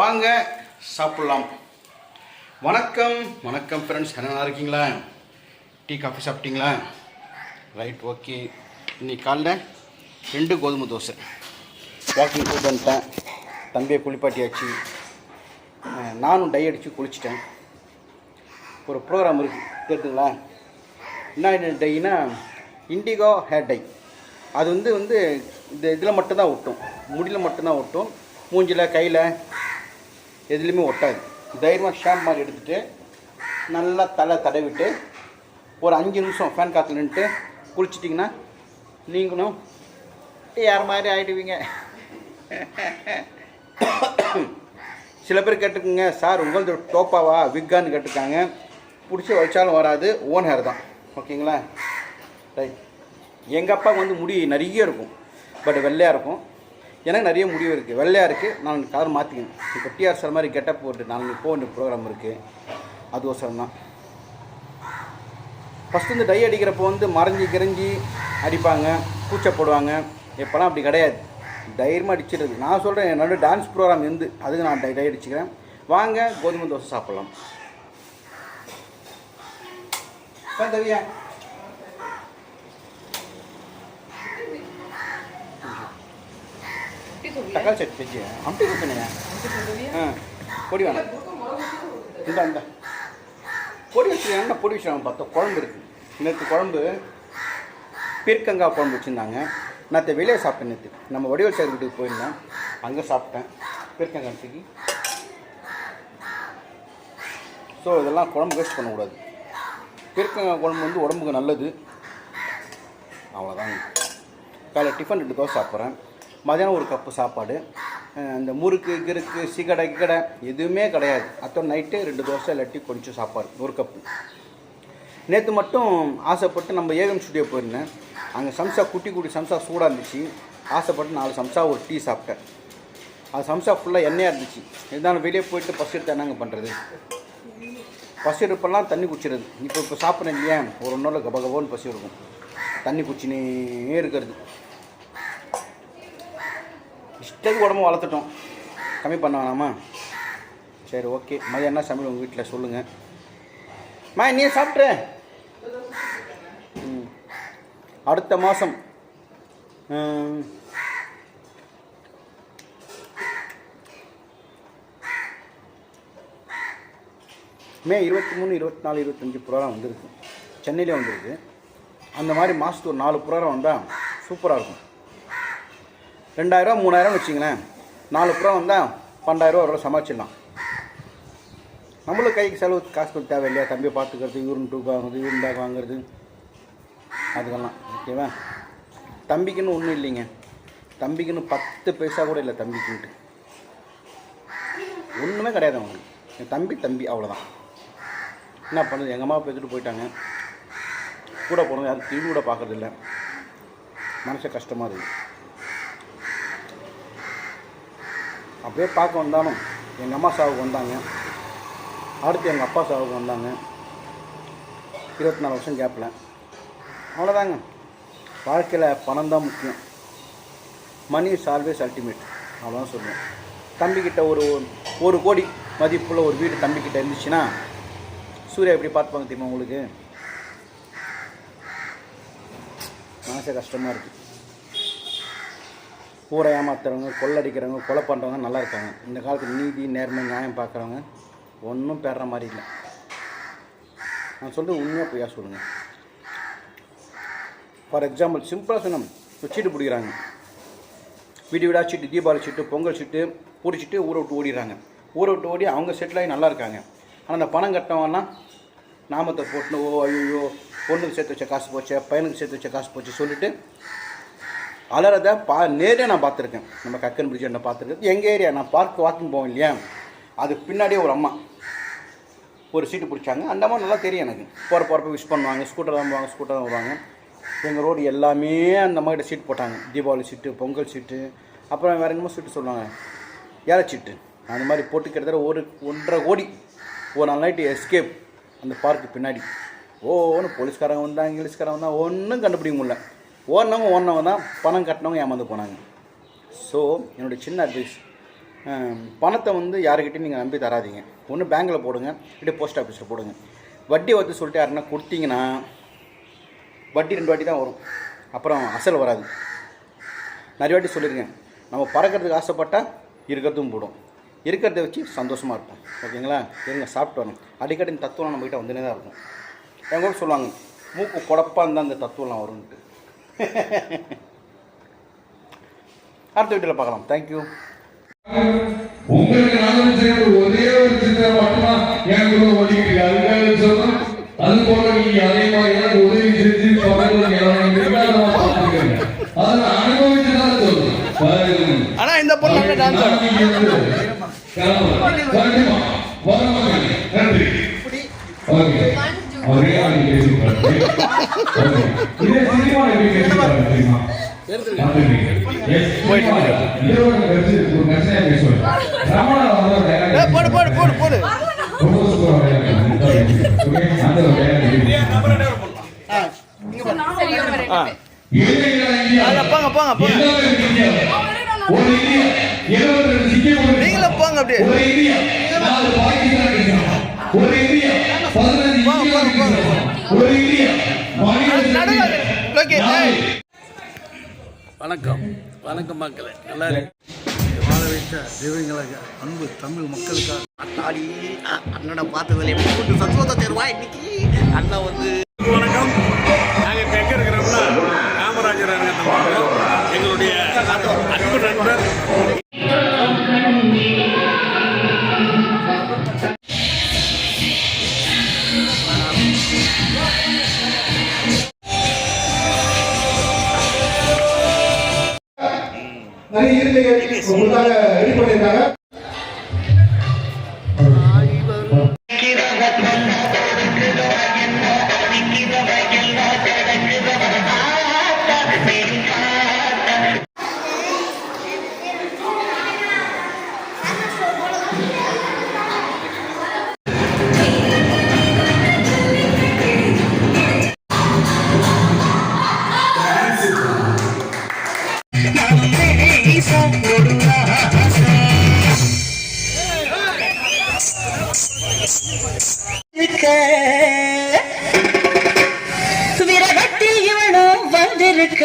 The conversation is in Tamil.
வாங்க சாப்பிட்லாம். வணக்கம் வணக்கம் ஃப்ரெண்ட்ஸ் என்ன இருக்கீங்களா? டீ காஃபி சாப்பிட்டீங்களா? ரைட் ஓகே இன்னைக்கு காலைல ரெண்டு கோதுமை தோசை. வாக்கிங் போயிட்டு வந்துட்டேன். தம்பியை குளிப்பாட்டியாச்சு நானும் டை அடித்து குளிச்சிட்டேன். ஒரு ப்ரோக்ராம் இருக்குது கேட்டுங்களா என்ன டைனா இண்டிகோ ஹேர் டை அது வந்து வந்து இந்த இதில் மட்டும்தான் ஒட்டும். முடியில் மட்டும்தான் ஒட்டும். மூஞ்சில் கையில் எதுலேயுமே ஒட்டாது. தைரியமாக ஷாம்பு மாதிரி எடுத்துகிட்டு நல்லா தலை தடவிட்டு ஒரு அஞ்சு நிமிஷம் ஃபேன் காற்று நின்றுட்டு குளிச்சிட்டிங்கன்னா நீங்களும் யார் மாதிரி ஆகிடுவீங்க சில பேர் கேட்டுக்குங்க சார் உங்களது டோப்பாவா விக்கான்னு கேட்டிருக்காங்க. பிடிச்சி வச்சாலும் வராது. ஓன் ஹேர் தான். ஓகேங்களா? ரைட் எங்கள் அப்பாவுக்கு வந்து முடி நிறைய இருக்கும். பட் வெள்ளையாக இருக்கும். எனக்கு நிறைய முடிவு இருக்குது வெள்ளையாக இருக்குது நான் கலர் மாற்றிக்கணும் இப்போ டிஆர் சார் மாதிரி கெட்டப் போட்டு நாளைக்கு போக ப்ரோக்ராம் இருக்குது அது ஒசரம் தான். ஃபஸ்ட்டு இந்த டை அடிக்கிறப்போ வந்து மறைஞ்சி கிரைஞ்சி அடிப்பாங்க. கூச்சப்படுவாங்க இப்போலாம் அப்படி கிடையாது. தைரியமாக அடிச்சிடுது நான் சொல்கிறேன் என்னோட டான்ஸ் ப்ரோக்ராம் இருந்து அதுக்கு நான் டை டை அடிச்சுக்கிறேன். வாங்க கோதுமை தோசை சாப்பிட்லாம். தவியா? தக்காளி சட்னி வச்சு அம்பி கொடுத்தனையா ஆ பொடி வேணாம். இந்த இந்த. பொடி வச்சுருக்காங்க பொடி வச்சுருக்காங்க பார்த்தா குழம்பு இருக்குது நேற்று குழம்பு பீர்க்கங்காய் குழம்பு வச்சுருந்தாங்க. நேற்று வெளியே சாப்பிட்டேன் நேற்று நம்ம வடிவல் சார் வீட்டுக்கு போயிருந்தேன். அங்கே சாப்பிட்டேன். பீர்க்கங்காய் தூக்கி ஸோ இதெல்லாம் குழம்பு வேஸ்ட் பண்ணக்கூடாது. பீர்க்கங்காய் குழம்பு வந்து உடம்புக்கு நல்லது. அவ்வளோதாங்க காலைல டிஃபன் ரெண்டு தோசை சாப்பிட்றேன். மதியானம் ஒரு கப்பு சாப்பாடு இந்த முறுக்கு கிறுக்கு சிகடை கிகடை எதுவுமே கிடையாது. அத்தோட நைட்டு ரெண்டு தோசை இல்லாட்டி கொஞ்சம் சாப்பாடு ஒரு கப்பு. நேற்று மட்டும் ஆசைப்பட்டு நம்ம ஏகம் ஸ்டுடியோ போயிருந்தேன். அங்கே சம்சா குட்டி குட்டி சம்சா சூடாக இருந்துச்சு. ஆசைப்பட்டு நாலு சம்சா ஒரு டீ சாப்பிட்டேன். அது சம்சா ஃபுல்லாக எண்ணெயாக இருந்துச்சு. இருந்தாலும் வெளியே போயிட்டு பஸ் எடுத்து என்னங்க பண்ணுறது பசி எடுப்பெல்லாம் தண்ணி குடிச்சிடுது இப்போ இப்போ சாப்பிட்றேன் இல்லையா? ஒரு ஒன்றோட கப கபோன்னு பசி இருக்கும் தண்ணி குச்சினே இருக்கிறது. இஷ்டத்துக்கு உடம்பு வளர்த்துட்டோம்? கம்மி பண்ண வேணாமா? சரி ஓகே. மதியம் என்ன சமையல் உங்கள் வீட்டில் சொல்லுங்கள் மா நீ சாப்பிட்ரு அடுத்த மாதம் மே. இருபத்தி மூணு இருபத்தி நாலு இருபத்தஞ்சி ப்ரோக்ராம் வந்திருக்கு. சென்னையிலே வந்திருக்கு. அந்த மாதிரி மாதத்துக்கு ஒரு நாலு ப்ரோக்ராம் வந்தால் சூப்பராக இருக்கும். ரெண்டாயிரம் மூணாயிரம் வச்சிங்களேன். நாலு புறம் வந்தால் பன்னெண்டாயிரம் ஒரு சமாளிச்சிடலாம். நம்மளும் கைக்கு செலவு காசு கொடுத்து தேவை இல்லையா? தம்பியை பார்த்துக்கிறது யூரின் டூப் வாங்குறது யூரின் பேக் வாங்குறது. அதுக்கெல்லாம் ஓகேவா? தம்பிக்குன்னு ஒன்றும் இல்லைங்க. தம்பிக்குன்னு பத்து பைசா கூட இல்லை தம்பிக்குன்ட்டு. ஒன்றுமே கிடையாது அவனுக்கு என் தம்பி தம்பி அவ்வளோதான் என்ன பண்ணுது எங்கள் அம்மா எடுத்துகிட்டு போயிட்டாங்க. கூட போனது யாரும் தீவு கூட பார்க்கறதில்ல. மனசு கஷ்டமாக இருக்குது. அப்படியே பார்க்க வந்தாலும் எங்கள் அம்மா சாவுக்கு வந்தாங்க. அடுத்து எங்கள் அப்பா சாவுக்கு வந்தாங்க. இருபத்தி நாலு வருஷம் கேப்பில் அவ்வளோதாங்க வாழ்க்கையில் பணம் தான் முக்கியம். மணி இஸ் ஆல்வேஸ் அல்டிமேட் அவ்வளோதான் சொல்லுவேன் தம்பிக்கிட்ட ஒரு ஒரு கோடி மதிப்புள்ள ஒரு வீடு தம்பிக்கிட்ட இருந்துச்சுன்னா சூர்யா எப்படி பார்த்துப்பாங்க தெரியுமா உங்களுக்கு? மனசே கஷ்டமாக இருக்குது ஊரை ஏமாத்துறவங்க கொள்ளடிக்கிறவங்க கொலை பண்ணுறவங்க நல்லா இருக்காங்க. இந்த காலத்தில் நீதி நேர்மை நியாயம் பார்க்குறவங்க ஒன்றும் பெற மாதிரி இல்லை. நான் சொல்கிறது உண்மையாக பொய்யா சொல்லுங்கள் ஃபார் எக்ஸாம்பிள் சிம்பிளாக சொன்னோம் சீட்டு பிடிக்கிறாங்க. வீடு வீடாக சீட்டு தீபாவளி சீட்டு பொங்கல் சீட்டு பிடிச்சிட்டு ஊரை விட்டு ஓடிடுறாங்க. ஊரை விட்டு ஓடி அவங்க செட்டில் ஆகி நல்லா இருக்காங்க. ஆனால் அந்த பணம் கட்டவங்கன்னா நாமத்தை போட்டு ஓ ஐயோ பொண்ணுக்கு சேர்த்து வச்ச காசு போச்சு பையனுக்கு சேர்த்து வச்ச காசு போச்சு சொல்லிட்டு அலறதை பா நேரே நான் பார்த்துருக்கேன். நம்ம கக்கன் பிரிட்ஜ் என்ன பார்த்துருக்கேன் எங்கள் ஏரியா நான் பார்க் வாக்கிங் போவேன் இல்லையா? அது பின்னாடியே ஒரு அம்மா. ஒரு சீட்டு பிடிச்சாங்க. அந்த அம்மா நல்லா தெரியும் எனக்கு. போகிற போகிறப்ப விஷ் பண்ணுவாங்க. ஸ்கூட்டர் தான் போவாங்க ஸ்கூட்டர் தான் வருவாங்க. எங்கள் ரோடு எல்லாமே அந்த அம்மாக்கிட்ட சீட் போட்டாங்க. தீபாவளி சீட்டு பொங்கல் சீட்டு அப்புறம் வேறு என்னமோ சீட்டு சொல்லுவாங்க. ஏழை சீட்டு அந்த மாதிரி போட்டு கிட்டத்தட்ட ஒரு ஒன்றரை கோடி. ஒரு நாள் நைட்டு எஸ்கேப் அந்த பார்க்கு பின்னாடி. ஓன்னு போலீஸ்காரங்க வந்தாங்க இங்கிலீஷ்காரங்க வந்தால் ஒன்றும் கண்டுபிடிக்க முடியல. ஓடினவங்க ஓடினவங்க தான் பணம் கட்டினவங்க ஏமாந்து போனாங்க. ஸோ என்னுடைய சின்ன அட்வைஸ் பணத்தை வந்து யாருக்கிட்டையும் நீங்கள் நம்பி தராதீங்க. ஒன்று பேங்க்கில் போடுங்க இல்லை போஸ்ட் ஆஃபீஸில் போடுங்க. வட்டி வந்து சொல்லிட்டு யாருன்னா கொடுத்தீங்கன்னா வட்டி ரெண்டு வாட்டி தான் வரும். அப்புறம் அசல் வராது. நிறைய வாட்டி சொல்லியிருக்கேன் நம்ம பறக்கிறதுக்கு ஆசைப்பட்டால் இருக்கிறதும் போடும். இருக்கிறத வச்சு சந்தோஷமாக இருப்போம். ஓகேங்களா? இருங்க சாப்பிட்டு வரணும். அடிக்கடி இந்த தத்துவம் நம்மகிட்ட வந்துனே தான் இருக்கும். என் கூட சொல்லுவாங்க மூக்கு குழப்பாக இருந்தால் அந்த தத்துவம்லாம் வரும்ன்ட்டு. அடுத்த வீட்டில் பார்க்கலாம். தேங்க்யூ உங்களுக்கு நல்லது ஒரே ஒரு சிந்தனை அதுக்காக அது போல நீங்க அதே மாதிரி எனக்கு உதவி செஞ்சு சொல்றேன் பாருங்க. ஆனால் இந்த பொண்ணு டான்ஸ். நன்றி. ஓகே. பேசி பாருங்க. ஓகே. இதே சினிமா எப்படி பேசி பாருங்க தெரியுமா போடு போடு போடு போடு. அதில் போங்க போங்க போங்க. நீங்களும் போங்க அப்படியே. நடுவில் ஓகே ஏய். வணக்கம். வணக்கம் மக்களே. நல்லா இருக்கு வாழ வைத்த தெய்வங்களுக்கு அன்பு தமிழ் மக்களுக்காக. அண்ணாடி அண்ணனை பார்த்ததில் எப்படி சந்தோஷம் தருவா இன்னைக்கு? அண்ணன் வந்து வணக்கம். நாங்கள் இப்போ எங்கே இருக்கிறோம்னா காமராஜர் அரங்கத்தில் எங்களுடைய அன்பு நண்பர். இருக்கைகள் உங்களுக்காக ரெடி பண்ணியிருக்காங்க. விரகத்தில் இவனும் வந்திருக்க.